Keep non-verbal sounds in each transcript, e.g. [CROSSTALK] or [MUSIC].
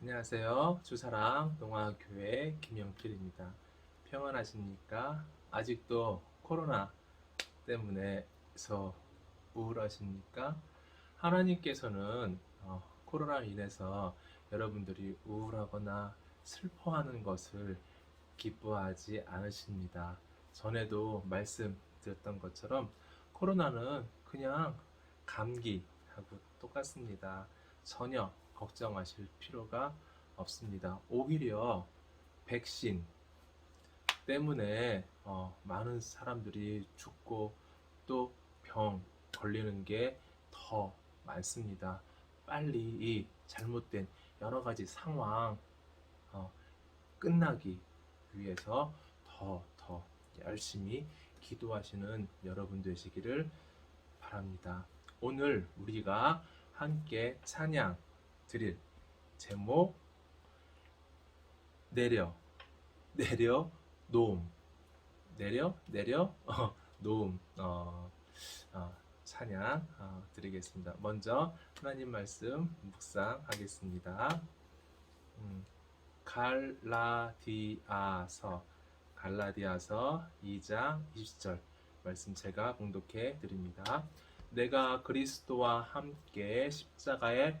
안녕하세요. 주사랑 동아교회 김영필입니다. 평안하십니까? 아직도 코로나 때문에서 우울하십니까? 하나님께서는 어, 코로나로 인해서 여러분들이 우울하거나 슬퍼하는 것을 기뻐하지 않으십니다. 전에도 말씀드렸던 것처럼 코로나는 그냥 감기하고 똑같습니다. 전혀 걱정하실 필요가 없습니다. 오히려 백신 때문에 어, 많은 사람들이 죽고 또 병 걸리는 게 더 많습니다. 빨리 이 잘못된 여러 가지 상황 어, 끝나기 위해서 더 더 열심히 기도하시는 여러분 되시기를 바랍니다. 오늘 우리가 함께 찬양 드릴 제목 내려 내려 놓음 내려 내려 어, 놓음 어, 어, 찬양 어, 드리겠습니다. 먼저 하나님 말씀 묵상하겠습니다. 음, 갈라디아서 갈라디아서 2장 20절 말씀 제가 봉독해 드립니다. 내가 그리스도와 함께 십자가에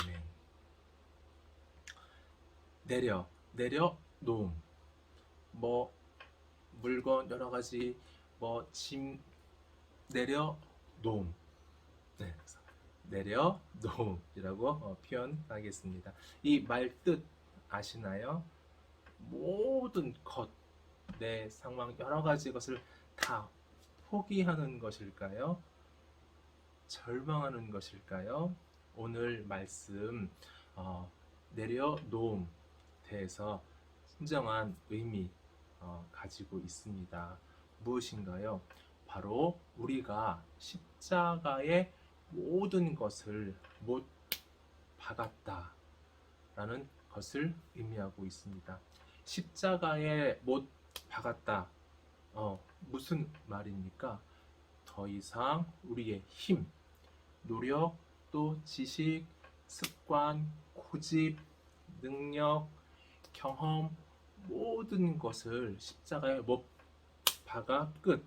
아멘. 내려, 내려 놓음. 뭐, 물건 여러 가지, 뭐, 짐, 내려 놓음. 네. 내려 놓음이라고 어, 표현하겠습니다. 이 말 뜻 아시나요? 모든 것, 내 상황, 여러 가지 것을 다 포기하는 것일까요? 절망하는 것일까요? 오늘 말씀 어, 내려 놓음 대해서 진정한 의미 어, 가지고 있습니다. 무엇인가요? 바로 우리가 십자가의 모든 것을 못 박았다라는 것을 의미하고 있습니다. 십자가에 못 박았다. 어, 무슨 말입니까? 더 이상 우리의 힘, 노력, 또 지식, 습관, 고집, 능력, 경험 모든 것을 십자가에 못 박아 끝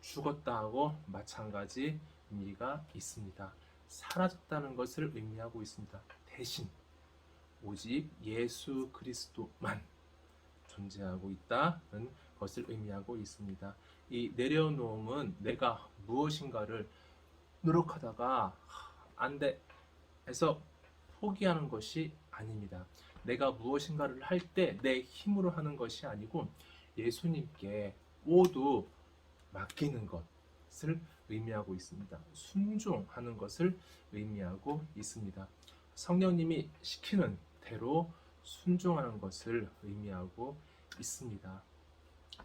죽었다 하고 마찬가지 의미가 있습니다. 사라졌다는 것을 의미하고 있습니다. 대신 오직 예수 그리스도만 존재하고 있다는 것을 의미하고 있습니다. 이 내려놓음은 내가 무엇인가를 노력하다가 안 돼 해서 포기하는 것이 아닙니다. 내가 무엇인가를 할 때 내 힘으로 하는 것이 아니고 예수님께 모두 맡기는 것을 의미하고 있습니다. 순종하는 것을 의미하고 있습니다. 성령님이 시키는 대로 순종하는 것을 의미하고 있습니다.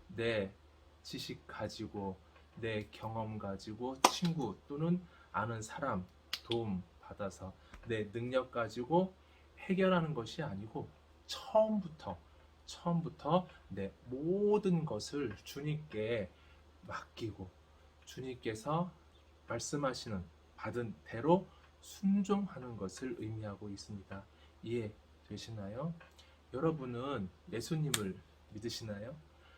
내 지식 가지고 내 경험 가지고 친구 또는 아는 사람 도움 받아서 내 능력 가지고 해결하는 것이 아니고 처음부터 처음부터 내 모든 것을 주님께 맡기고 주님께서 말씀하시는 받은 대로 순종하는 것을 의미하고 있습니다. 이해 되시나요? 여러분은 예수님을 믿으시나요?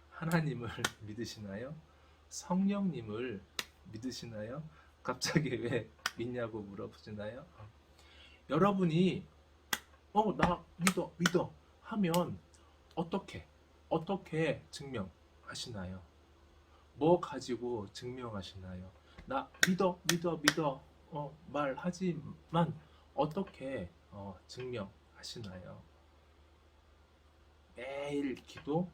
하나님을 [LAUGHS] 믿으시나요? 성령님을 믿으시나요? 갑자기 왜 믿냐고 물어보시나요? 여러분이 어, 나 믿어, 믿어 하면 어떻게, 어떻게 증명하시나요? 뭐 가지고 증명하시나요? 나 믿어, 믿어, 믿어 어, 말하지만 어떻게 어, 증명하시나요? 매일 기도,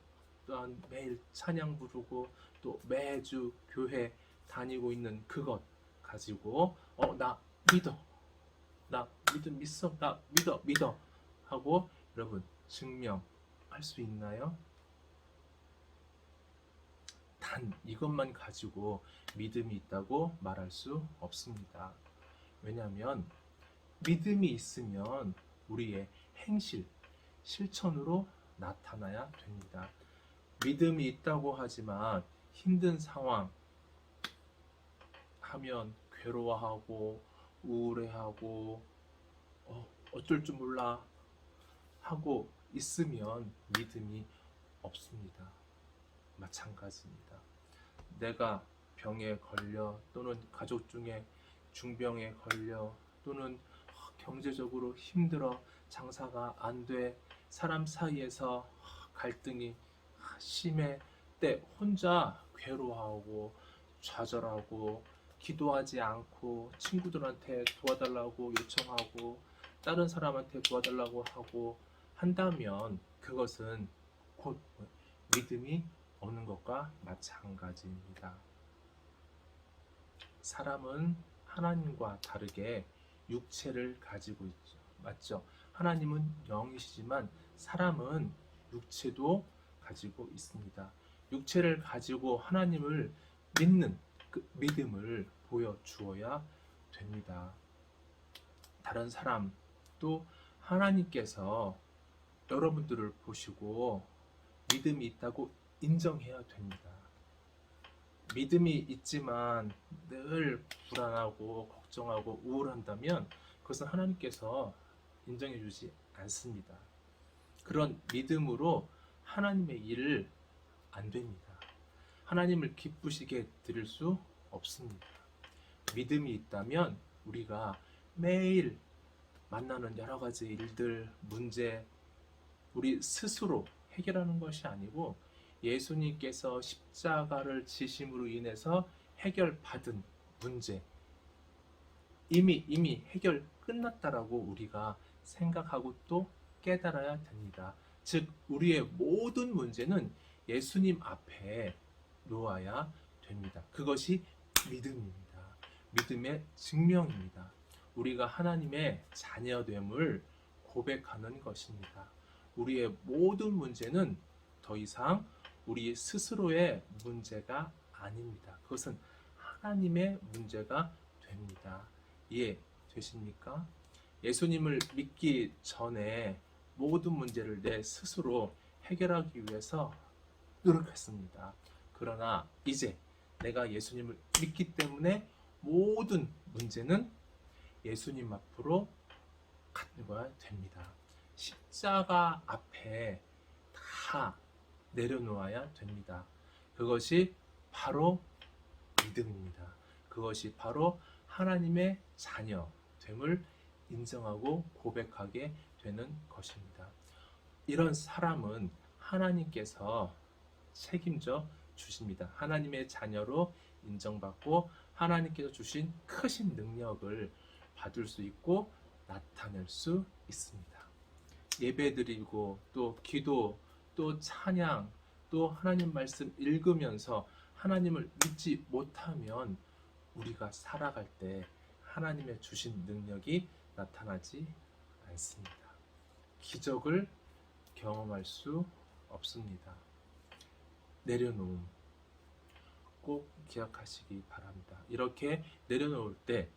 또한 매일 찬양 부르고 또 매주 교회 다니고 있는 그것 가지고 어 나 믿어 나 믿음 믿어 나 믿어 믿어 하고 여러분 증명할 수 있나요? 단 이것만 가지고 믿음이 있다고 말할 수 없습니다. 왜냐하면 믿음이 있으면 우리의 행실, 실천으로 나타나야 됩니다. 믿음이 있다고 하지만 힘든 상황 하면 괴로워하고 우울해하고 어, 어쩔 줄 몰라 하고 있으면 믿음이 없습니다. 마찬가지입니다. 내가 병에 걸려 또는 가족 중에 중병에 걸려 또는 경제적으로 힘들어 장사가 안 돼 사람 사이에서 갈등이 심해 때 혼자 괴로워하고 좌절하고 기도하지 않고 친구들한테 도와달라고 요청하고 다른 사람한테 도와달라고 하고 한다면 그것은 곧 믿음이 없는 것과 마찬가지입니다. 사람은 하나님과 다르게 육체를 가지고 있죠. 맞죠? 하나님은 영이시지만 사람은 육체도 가지고 있습니다. 육체를 가지고 하나님을 믿는 그 믿음을 보여주어야 됩니다. 다른 사람 또 하나님께서 여러분들을 보시고 믿음이 있다고 인정해야 됩니다. 믿음이 있지만 늘 불안하고 걱정하고 우울한다면 그것은 하나님께서 인정해 주지 않습니다. 그런 믿음으로 하나님의 일을 안 됩니다. 하나님을 기쁘시게 드릴 수 없습니다. 믿음이 있다면 우리가 매일 만나는 여러 가지 일들, 문제, 우리 스스로 해결하는 것이 아니고 예수님께서 십자가를 지심으로 인해서 해결받은 문제, 이미 이미 해결 끝났다라고 우리가 생각하고 또 깨달아야 됩니다. 즉 우리의 모든 문제는 예수님 앞에 놓아야 됩니다. 그것이 믿음입니다. 믿음의 증명입니다. 우리가 하나님의 자녀됨을 고백하는 것입니다. 우리의 모든 문제는 더 이상 우리 스스로의 문제가 아닙니다. 그것은 하나님의 문제가 됩니다. 이해 되십니까? 예수님을 믿기 전에 모든 문제를 내 스스로 해결하기 위해서 노력했습니다. 그러나 이제 내가 예수님을 믿기 때문에 모든 문제는 예수님 앞으로 가져야 됩니다. 십자가 앞에 다 내려놓아야 됩니다. 그것이 바로 믿음입니다. 그것이 바로 하나님의 자녀 됨을 인정하고 고백하게 되는 것입니다. 이런 사람은 하나님께서 책임져 주십니다. 하나님의 자녀로 인정받고 하나님께서 주신 크신 능력을 받을 수 있고 나타낼 수 있습니다. 예배드리고 또 기도 또 찬양 또 하나님 말씀 읽으면서 하나님을 믿지 못하면 우리가 살아갈 때 하나님의 주신 능력이 나타나지 않습니다. 기적을 경험할 수 없습니다. 내려놓음 꼭 기억하시기 바랍니다. 이렇게 내려놓을 때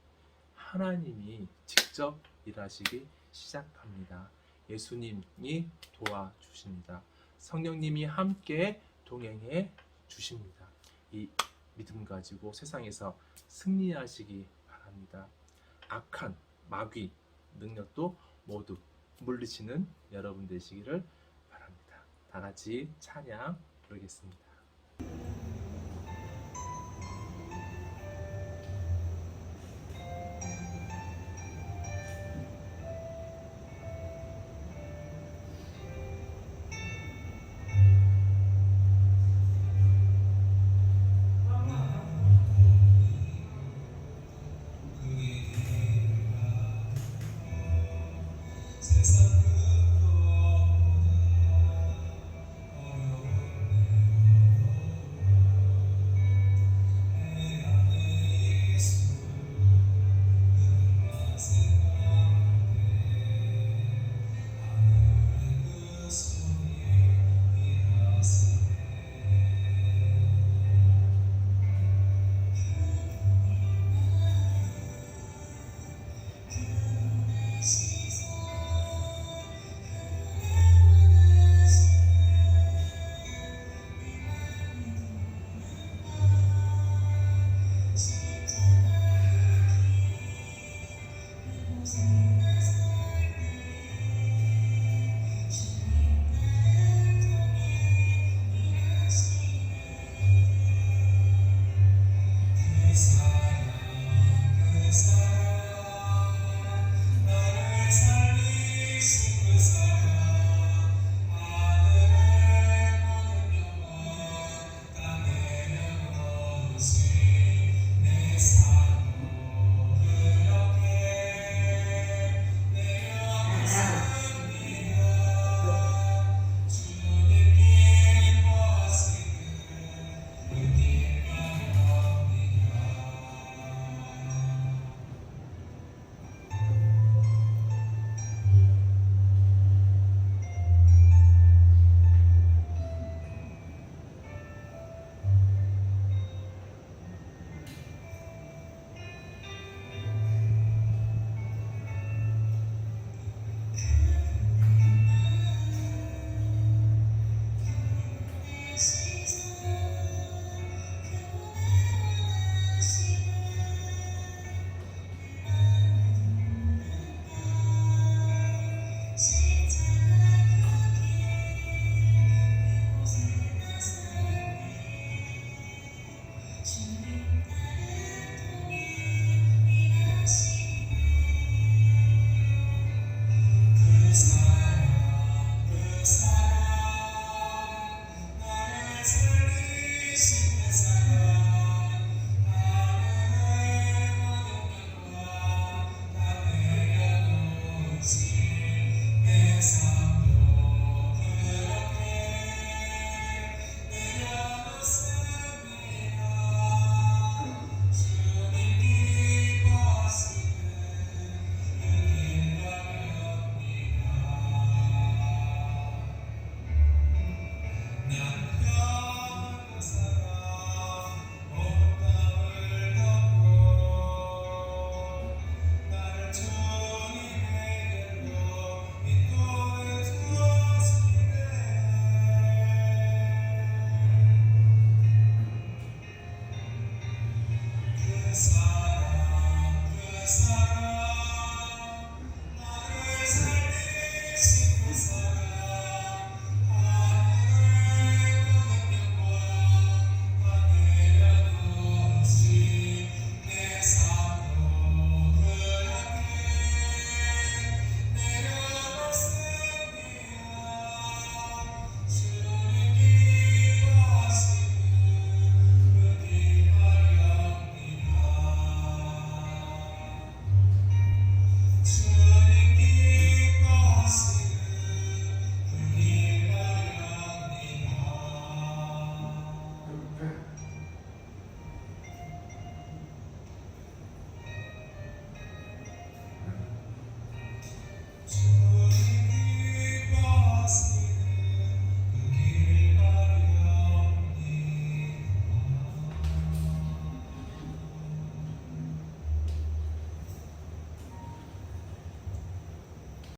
하나님이 직접 일하시기 시작합니다. 예수님이 도와주십니다. 성령님이 함께 동행해 주십니다. 이 믿음 가지고 세상에서 승리하시기 바랍니다. 악한 마귀 능력도 모두 물리치는 여러분 되시기를 바랍니다. 다 같이 찬양 부르겠습니다.